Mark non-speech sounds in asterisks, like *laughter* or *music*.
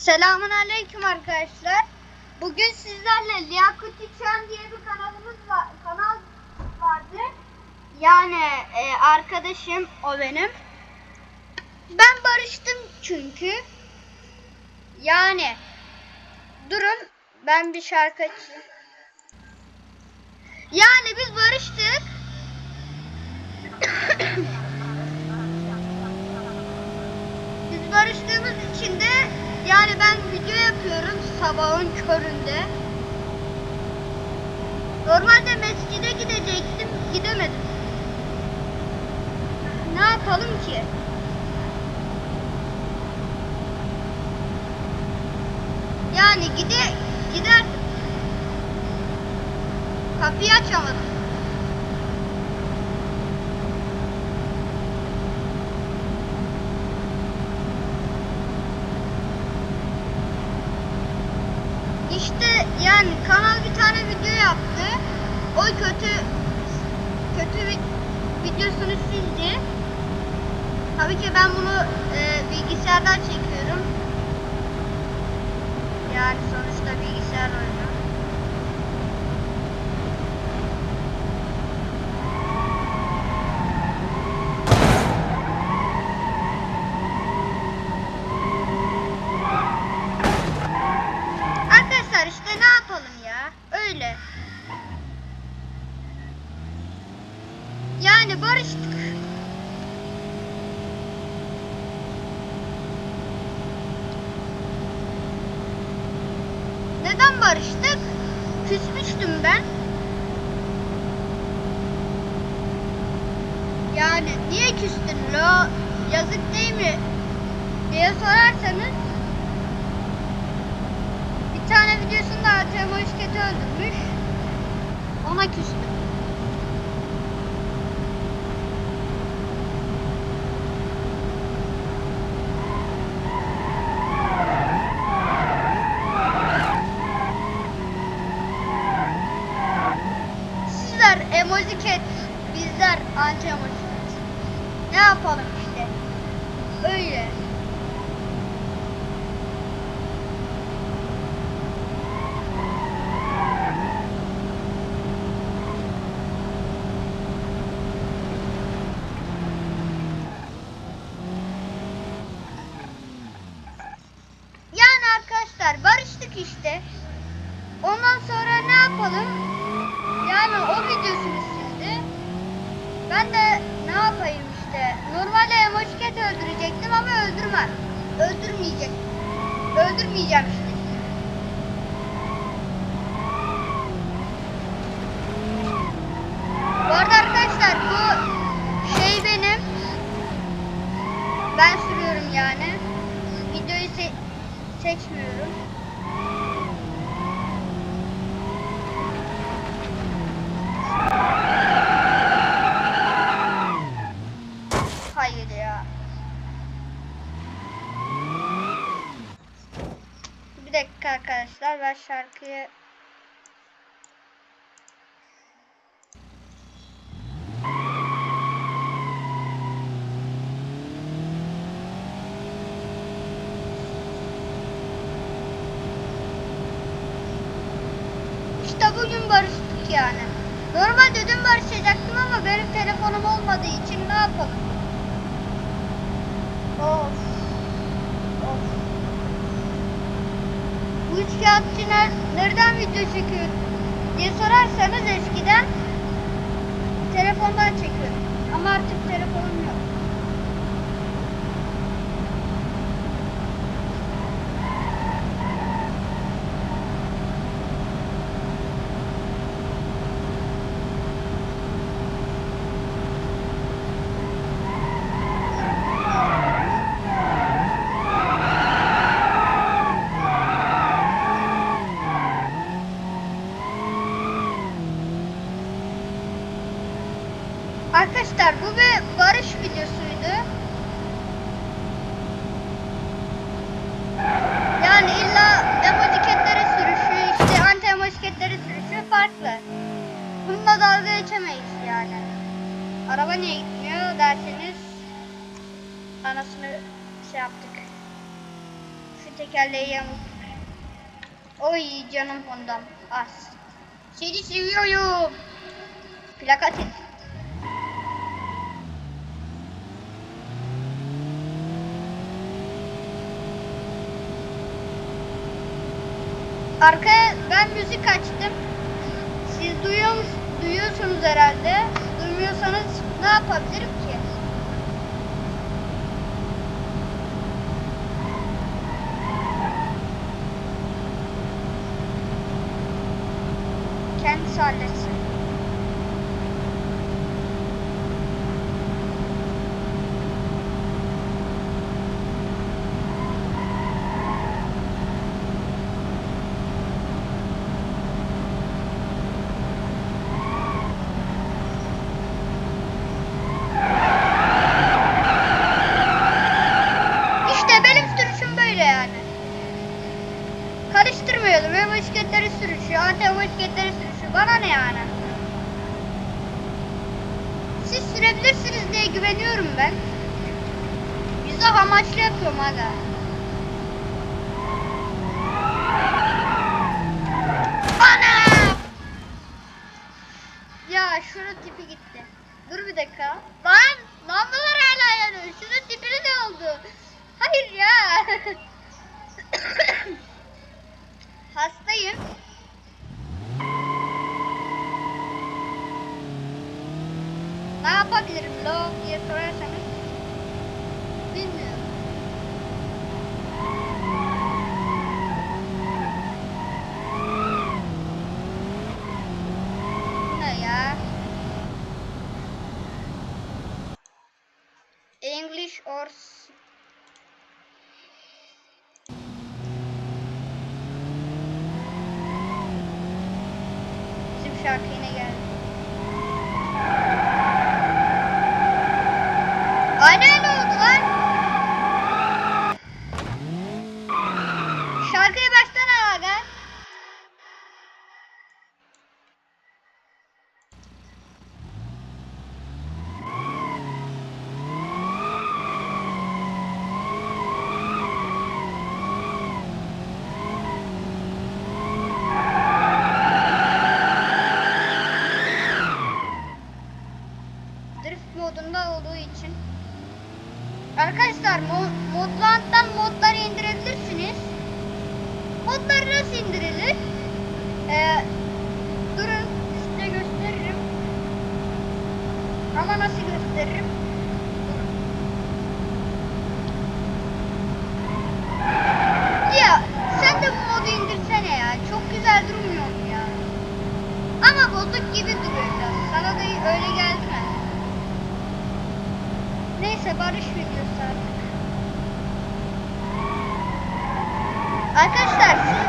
Selamun aleyküm arkadaşlar. Bugün sizlerle Liyakuti Çan diye bir kanalımız var. Kanal vardı. Yani e, arkadaşım o benim. Ben barıştım çünkü. Yani durun ben bir şarkı açayım. Yani biz barıştık. *coughs* Biz de yani ben video yapıyorum sabahın köründe. Normalde mescide gidecektim, gidemedim. Ne yapalım ki? Yani gide giderdim. Kapıyı açamadım. İşte yani kanal bir tane video yaptı. O kötü kötü bir videosunu sildi. Tabii ki ben bunu e, bilgisayardan çekiyorum. Yani sonuçta bilgisayar oyunu. Arkadaşlar işte ne yapalım ya? Öyle. Yani barıştık. Neden barıştık? Küsmüştüm ben. Yani niye küstün lo? Yazık değil mi? diye sorarsanız videosunda Artem Hoşket'i öldürmüş. Ona küstüm. Sizler emoji cat, bizler anti emoji. Ne yapalım işte. Öyle. Yani arkadaşlar barıştık işte. Ondan sonra ne yapalım? Yani o videosunu sildi. Ben de ne yapayım işte. Normalde emojiket öldürecektim ama öldürmem. Öldürmeyecek. Öldürmeyeceğim işte. Bu arkadaşlar bu şey benim. Ben sürüyorum yani. Videoyu se- seçmiyorum. Hayır ya. Bir dakika arkadaşlar ben şarkıyı İşte bugün barıştık yani. Normalde dün barışacaktım ama benim telefonum olmadığı için ne yapalım? Bu üç kağıtçı ner- nereden video çekiyor diye sorarsanız eskiden telefondan çekiyorum. Ama artık telefonum yok. Arkadaşlar bu bir barış videosuydu. Yani illa emojiketlere sürüşü, işte emojiketlere sürüşü farklı. Bununla dalga geçemeyiz yani. Araba niye gitmiyor derseniz anasını şey yaptık. Şu tekerleği yamuk. Oy canım Honda'm az. Seni seviyorum. Plakatin. Arkaya ben müzik açtım. Siz duyuyor mus- duyuyorsunuz herhalde. Duymuyorsanız ne yapabilirim ki? Kendisi halletsin. İşte benim sürüşüm böyle yani. Karıştırmayalım. Hem bisikletleri sürüşüyor, anti bisikletleri sürüşüyor. Bana ne yani? Siz sürebilirsiniz diye güveniyorum ben. Yüzde amaçlı yapıyorum aga. Ana! Ya şunun tipi gitti. Dur bir dakika. Lan lambalar hala yanıyor. Şunun tipine ne oldu? Hayır ya. *coughs* Hastayım. Ne yapabilirim lo diye sorarsanız bilmiyorum. Bu ne ya? English or Bizim şarkı Arkadaşlar mo- Modland'dan modları indirebilirsiniz. Modlar nasıl indirilir? Ee, durun size gösteririm. Ama nasıl gösteririm? Ya sen de bu modu indirsene ya. Çok güzel durmuyor mu ya? Ama bozuk gibi duruyor. Sana da öyle geldi mi? Neyse barış videosu artık. Arkadaşlar